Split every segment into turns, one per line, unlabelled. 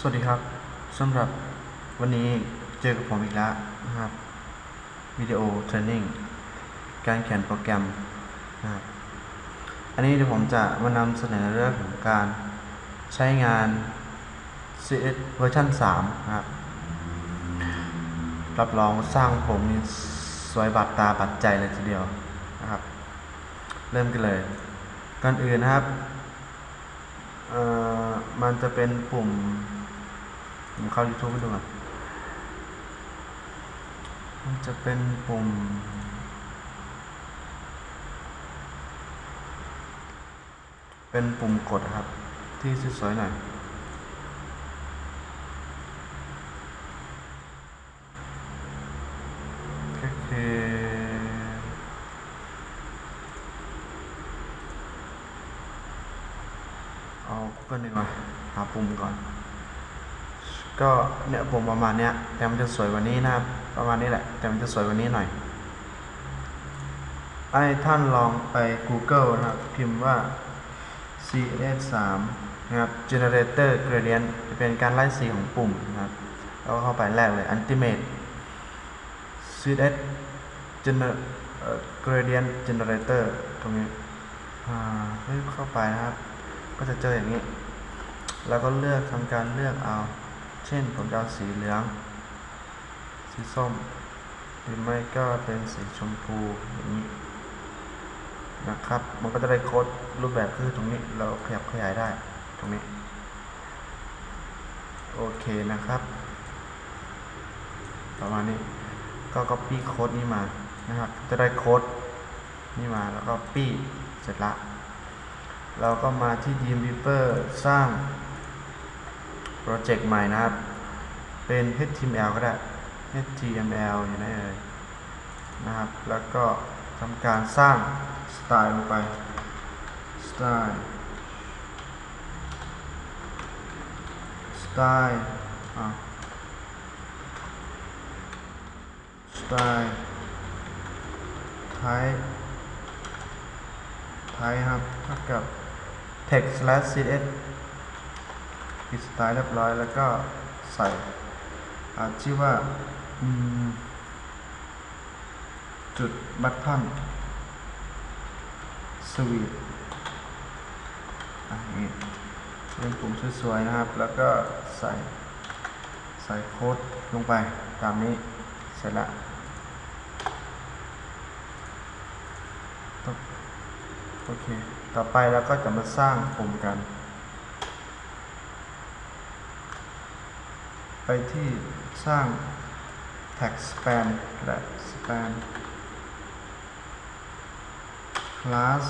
สวัสดีครับสำหรับวันนี้เจอกับผมอีกแล้วนะครับวิดีโอเทรนนิ่งการเขียนโปรแกรมนะครับอันนี้เดี๋ยวผมจะมานำเสนอเรื่องของการใช้งาน CS เวอร์ชัน3นะครับรับรองสร้างผมนี่สวยบาดตาบาดใจเลยทีเดียวนะครับ เริ่มกันเลยก่อนอื่นนะครับเอ่อมันจะเป็นปุ่ม ผมเข้า YouTube ไปดูก่อนมันจะเป็นปุ่มเป็นปุ่มกดครับ ที่สวยๆหน่อย ก็คือ เอาก็หนึ่งก่อนหาปุ่มก่อน ก็ เนี่ยปุ่มประมาณเนี้ยแต่มันจะสวยกว่านี้นะครับ ประมาณนี้แหละ แต่มันจะสวยกว่านี้หน่อยให้ท่านลองไป Google นะครับ พิมพ์ว่า CS3 นะครับ Generator Gradient จะเป็นการไล่สีของปุ่มนะครับแล้วก็เข้าไปแรกเลย Ultimate CS Gener Gradient Generator ตรงนี้เข้าไปนะครับ ก็จะเจออย่างนี้ แล้วก็เลือกทำการเลือกเอา เช่นผมจะเอาสีเหลือง สีส้ม หรือไม่ก็เป็นสีชมพูอย่างนี้นะครับ มันก็จะได้โค้ดรูปแบบคือตรงนี้เราขยับขยายได้ตรงนี้ โอเคนะครับ ประมาณนี้ก็ copy โค้ดนี้มานะครับ จะได้โค้ดนี่มาแล้วก็ปี้เสร็จละ เราก็มาที่ Dreamweaver สร้าง รเจกต์ใหม่นะครับ เป็น HTML ก็ได้ HTML อยู่ไหนเอ่ยนะครับ แล้วก็ทำการสร้างสไตล์ลงไป สไตล์ สไตล์อะสไตล์ type type ครับเท่ากับ text slash cs ปิดสไตล์เรียบร้อยแล้วก็ใส่อาชื่อว่าจุดบัตทอนสวีทอันนี้เป็นปุ่มสวยๆนะครับ แล้วก็ใส่ใส่โค้ดลงไปตามนี้เสร็จละโอเค ต่อไปเราก็จะมาสร้างปุ่มกัน ไปที่สร้าง tag span ก็ได้ span class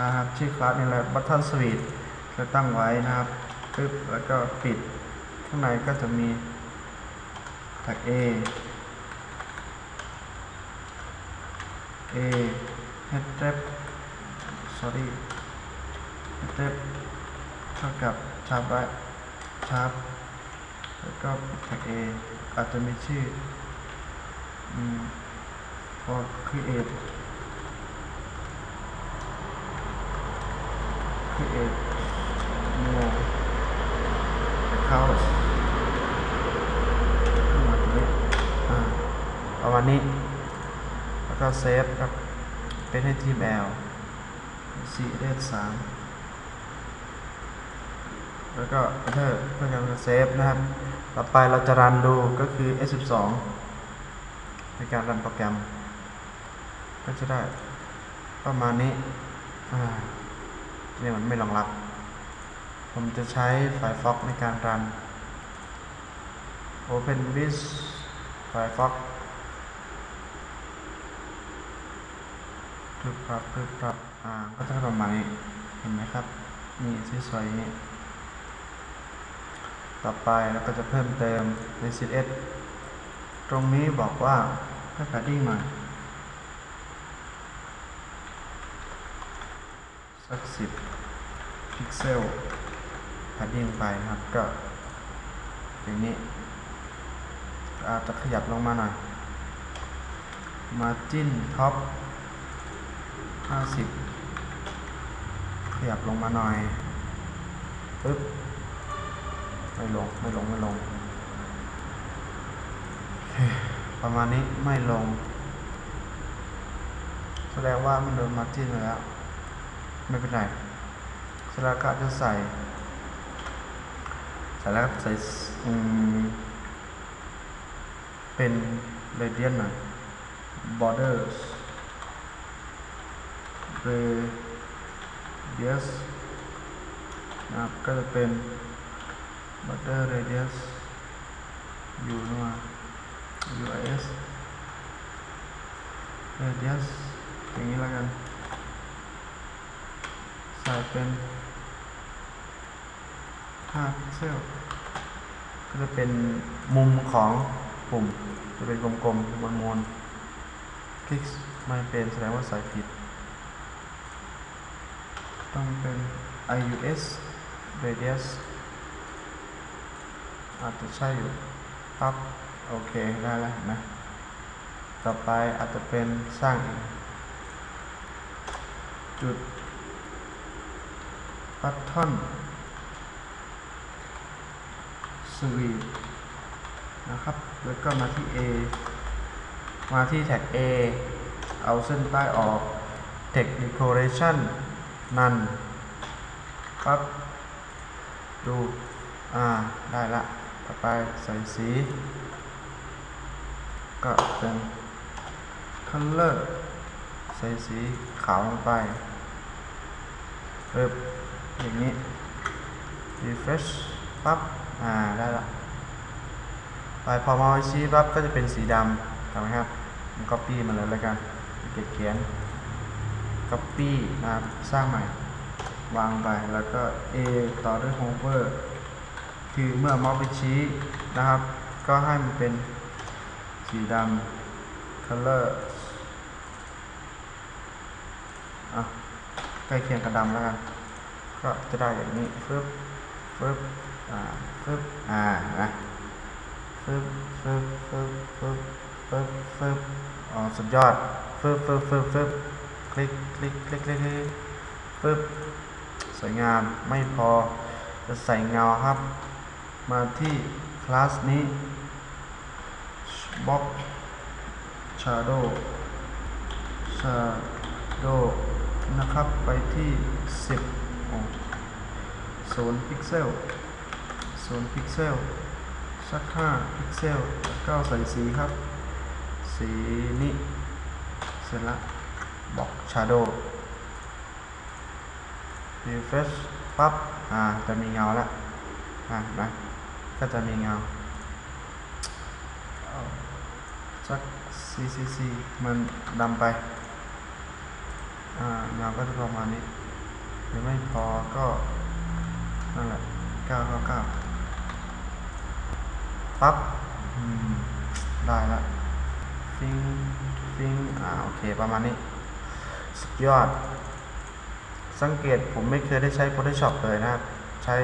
นะครับชื่อ class นี่แหละ button switch ก็ตั้งไว้นะครับปึ๊บแล้วก็ปิด ข้างในก็จะมี tag a a headrep sorry headrep เท่ากับ sharp right sharp แล้วก็แท็ก A อาจจะมีชื่ออืม for create create new account ขึ้นมาตรงนี้อ่าประมาณนี้ แล้วก็เซฟครับ เป็น HTML CS3 แล้วก็ enter เพื่อการเซฟนะครับ ต่อไปเราจะรันดูก็คือ S12 ในการรันโปรแกรม ก็จะได้ประมาณนี้อ่านี่มันไม่รองรับ ผมจะใช้ Firefox ในการรัน Open with Firefox พึบปรับพึบปรับ อ่า ก็จะประมาณนี้ เห็นไหมครับ นี่สวยๆอย่างนี้ ต่อไปเราก็จะเพิ่มเติมใน CS ตรงนี้บอกว่าให้แพดดิ้งมาสักสิบพิกเซลแพดดิ้งไปนะครับก็อย่างนี้อาจจะขยับลงมาหน่อยมาจิ้นท็อป50 ขยับลงมาหน่อยปึ๊บ ไม่ลงไม่ลงไม่ลง ประมาณนี้ไม่ลง แสดงว่ามันโดนมาร์จิ้นแล้ว ไม่เป็นไรสร็จแล้วก็จะใส่ใส่แล้วใส่เป็น radius หน่อย borders radius นะครับก็จะเป็น border radius u นะมา us radius อย่างนี้แล้วกัน ใส่เป็น5พิกเซลก็จะเป็นมุมของปุ่ม จะเป็นกลมๆมนๆคลิกไม่เป็นแสดงว่าใส่ผิด ต้องเป็น IUS radius อาจจะใช่อยู่ปั๊บโอเคได้แล้วนไหมต่อไปอาจจะเป็นสร้างอีก จุดปัตทอนสวีนะครับ แล้วก็มาที่ A มาที่แท็ก A เอาเส้นใต้ออก text decoration นั่นปั๊บดู อ่า ได้ละ ต่อไปใส่สี ก็เป็น color ใส่สีขาวลงไปเริ่มอย่างนี้ refresh ปั๊บ อ่า ได้ละไปพอมาว้ชี้ปั๊บก็จะเป็นสีดำถูกไหมครับผม copy มาเลยแล้วกันเขียนเขียน copy นะครับ สร้างใหม่ วางไป แล้วก็ A ต่อด้วย hover คือเมื่อมาส์ไปชี้นะครับ ก็ให้มันเป็นสีดำ color อะใกล้เคียงกับดำแล้วกันก็จะได้อย่างนี้ฟึบฟึบอ่าฟึบอ่านะฟึบฟึบฟึบฟึบฟึบฟึบอ๋อสุดยอดฟึบฟึบฟึบฟึบคลิกคลิกคลิกคลิกคลิกฟึบสวยงามไม่พอจะใส่เงาครับ มาที่คลาสนี้ box shadow shadow นะครับไปที่ 10อ๋อศูนย์พิกเซลศูนย์พิกเซลสัก5พิกเซลก็ใส่สีครับ สีนี้เสร็จละบ็อก shadow refresh ปั๊บอ่าจะมีเงาละอ่าเห็นะ ก็จะมีเงาเอาสัก CCC มันดำไปเงาก็จะประมาณนี้หรือไม่พอก็นั่นแหละ999ปั๊บอืมได้ละฟิงฟิงอ่าโอเคประมาณนี้ สุดยอด สังเกตผมไม่เคยได้ใช้ Photoshop เลยนะครับ ใช้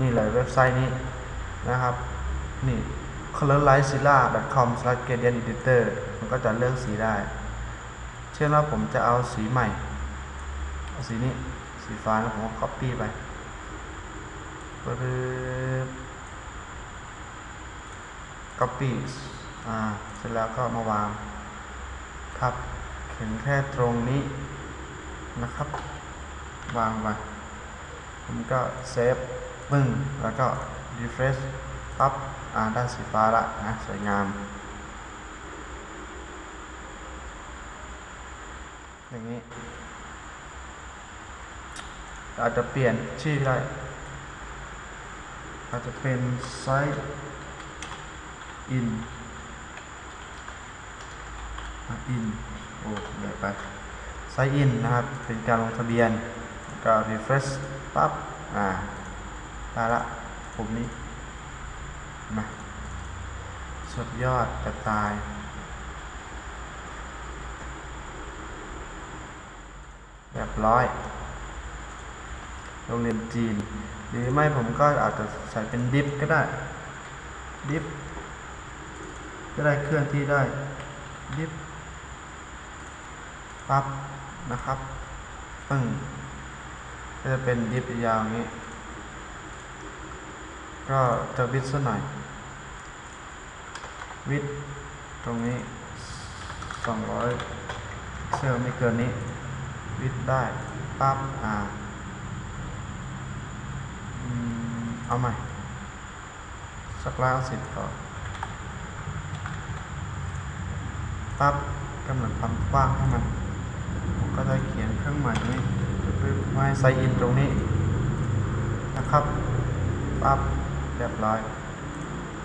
นี่เลยเว็บไซต์นี้ นะครับ นี่ colorlightzilla.com/gradienteditor มันก็จะเลือกสีได้ เช่นว่าผมจะเอาสีใหม่ เอาสีนี้ สีฟ้าแล้วผมก็ copy ไปปึ๊บ copy อ่า เสร็จแล้วก็มาวางทับเขียนแค่ตรงนี้นะครับ วางไปผมก็เซฟปึ้งแล้วก็ refresh ปั๊บอ่าได้สีฟ้าละนะสวยงามอย่างนี้อาจจะเปลี่ยนชื่อได้ อาจจะเป็น site in อะ in โอ้ใหญ่ไป site in นะครับ เป็นการลงทะเบียนก็ refresh ปั๊บอ่าได้ละ ผมนี้มาสุดยอดจะตายเรียบร้อยโรงเรียนจีน หรือไม่ผมก็อาจจะใส่เป็นดิฟก็ได้ ดิฟก็ได้เคลื่อนที่ได้ ดิฟปั๊บนะครับปึ้งก็จะเป็นดิฟยาวอย่างนี้ ก็จะวิดซะหน่อย วิดตรงนี้ 200 เซลไม่เกินนี้ วิดได้ปั๊บอ่าเอาใหม่ สักร้อยสิบก่อนปั๊บกำหนดความกว้างให้มันผมก็จะเขียนเครื่องหมายนี้ไว้ไซอินตรงนี้นะครับปั๊บ เรียบร้อย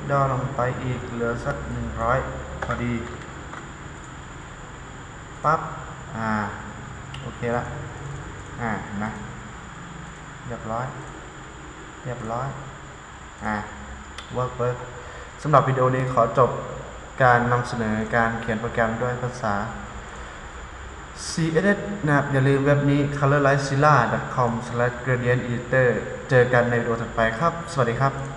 ย่อลงไปอีกเหลือสักหนึ่งร้อยพอดีปั๊บอ่าโอเคละอ่านไหมเรียบร้อย เรียบร้อยอ่าเวิร์กเวิร์กสำหรับวิดีโอนี้ขอจบการนำเสนอการเขียนโปรแกรมด้วยภาษา CSS นะครับอย่าลืมเว็บนี้ colorlightzilla.com/gradient editor เจอกันในวิดีโอถัดไปครับ สวัสดีครับ